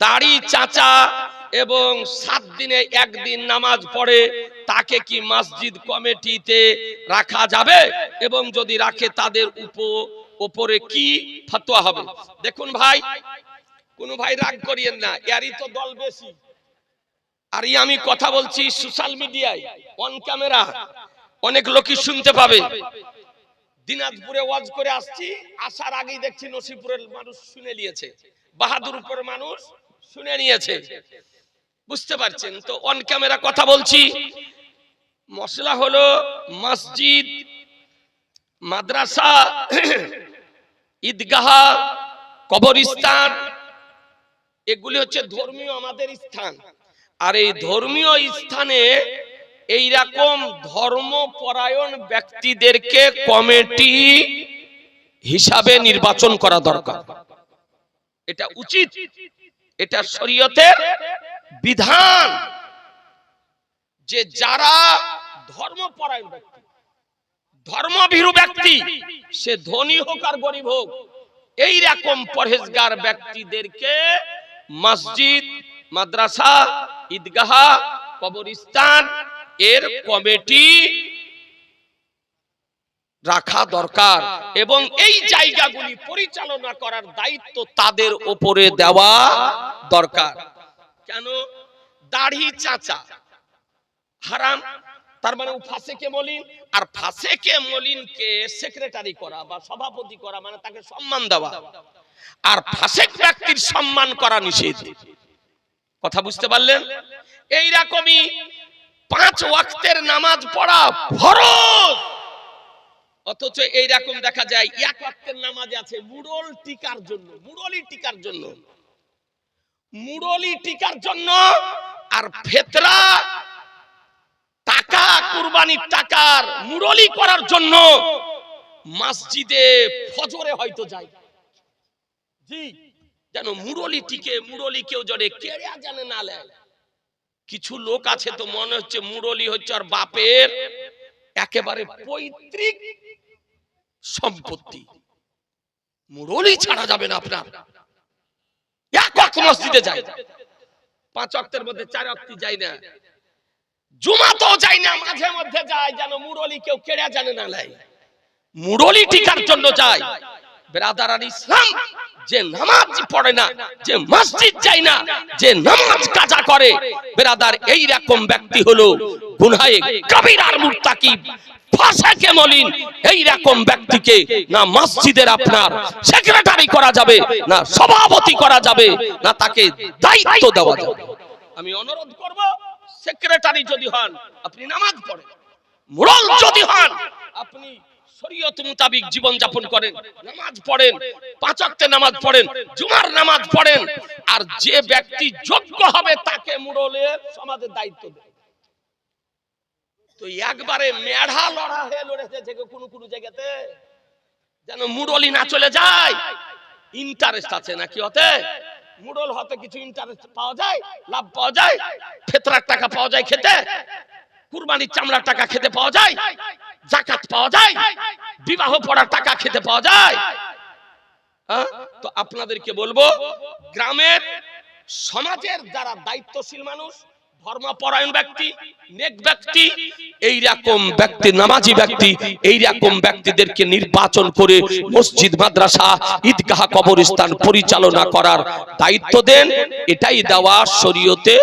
দাড়ি চাচা এবং সাত দিনে একদিন নামাজ পড়ে, তাকে কি মসজিদ কমিটিতে রাখা যাবে? এবং যদি রাখে, তাদের উপ, ওপরে কি ফতোয়া হবে? দেখুন ভাই, কোন ভাই রাগ করিয়েন না, এরই তো দল বেশি। আর আমি কথা বলছি সোশ্যাল মিডিয়ায়, অন ক্যামেরা, অনেক লোকই শুনতে পাবে। দিনাজপুরে ওয়াজ করে আসছি, আসার আগেই দেখছি নসিপুরের মানুষ শুনে নিয়েছে। বাহাদুরপুরের মানুষ শুনে নিয়েছে। বুঝতে পারছেন তো অন ক্যামেরা কথা বলছি। মশলা হলো মসজিদ, মাদ্রাসা, ঈদগাহ, কবরস্থান। এগুলি হচ্ছে ধর্মীয় আমাদের স্থান। আর এই ধর্মীয় স্থানে এই রকম ধর্মপরায়ণ ব্যক্তিদেরকে কমিটি হিসাবে নির্বাচন করা দরকার। এটা উচিত। এটা শরীয়তের বিধান যে যারা ধর্মপরায়ণ ব্যক্তি, ধর্মভীরু ব্যক্তি, সে ধনী হোক আর গরিব হোক, এই রকম পরহেজগার ব্যক্তিদেরকে মসজিদ, মাদ্রাসা, ঈদগাহ, কবরস্থান, এর কমিটি রাখা দরকার। এবং এই জায়গাগুলি পরিচালনা করার দায়িত্ব তাদের উপরে দেওয়া দরকার। কেন? দাড়ি চাচা। হারাম। তার মানে ফাঁসেকে মলিন? আর ফাঁসেকে মলিনকে সেক্রেটারি করা বা সভাপতি করা মানে তাকে সম্মান দেওয়া। আর ফাঁসেক ব্যক্তির সম্মান করা নিষেধ। কথা বুঝতে পারলেন? এই রকমই পাঁচ ওয়াক্তের নামাজ পড়া ফরজ। অথচ এই রকম দেখা যায় এক ওয়াক্তের নামাজ আছে মুরল টিকার জন্য মুরলি টিকার জন্য। মুরলি টিকার জন্য, আর ফেতরা টাকা, কুরবানির টাকার মুরলি করার জন্য মসজিদে ফজরে হয়তো যায়। জি, যেন মুরলি টিকে মুরলি কেউ জনে কেড়ে জানে না লেয় কিছু লোক আছে তো মনে হচ্ছে মুরলি হচ্ছে আর বাপের একেবারে পৈতৃক সম্পত্তি। মুরলি ছাড়া যাবে না আপনার। এক ওয়াক্ত মসজিদে যাই। পাঁচ অক্টের মধ্যে চার অক্তি যাই না। জুমাতেও যাই না, মাঝে মধ্যে যায় যেন মুরলি কেউ কেড়ে জানে না লাই মুরলি টিকার জন্য যায় বেরাদার আর ইসলাম, যে নামাজ পড়ে না, যে মসজিদ যায় না, যে নামাজ কাজা করে, বেরাদার এই রকম ব্যক্তি হলো গুনহায়ে কবির আর মুর্তাকিব। ফাঁসাকে মলিন? এই রকম ব্যক্তিকে না মসজিদের আপনার সেক্রেটারি করা যাবে, না সভাপতি করা যাবে, না তাকে দায়িত্ব দেওয়া যাবে। আমি অনুরোধ করব সেক্রেটারি যদি হন, আপনি নামাজ পড়েন। মুরল যদি হন, আপনি শরীয়ত মোতাবিক জীবন যাপন করেন, নামাজ পড়েন, পাঁচ ওয়াক্তে নামাজ পড়েন, জুমার নামাজ পড়েন, আর যে ব্যক্তি যোগ্য হবে তাকে মুরলের সমাজের দায়িত্ব তো একবারে মেঢা লড়া হয়ে লড়েছে যে কোনো কোনো জায়গাতে, যেন মুরলি না চলে যায়। ইন্টারেস্ট আছে নাকি হতে মুরল হতে কিছু ইন্টারেস্ট পাওয়া যায়, লাভ পাওয়া যায়, ফেতরার টাকা পাওয়া যায় খেতে, কুরবানির চামড়ার টাকা খেতে পাওয়া যায়, জাকাত পাওয়া যায়, বিবাহ পড়ার টাকা খেতে পাওয়া যায়। হ্যাঁ? তো আপনাদেরকে বলব, গ্রামের, সমাজের যারা দায়িত্বশীল মানুষ ধর্মপরায়ণ ব্যক্তি, নেক ব্যক্তি এই রকম ব্যক্তি, নামাজি ব্যক্তি এই রকম ব্যক্তিদেরকে নির্বাচন করে মসজিদ, মাদ্রাসা, ঈদগাহ কবরস্থান পরিচালনা করার দায়িত্ব দেন। এটাই দেওয়া শরীয়তে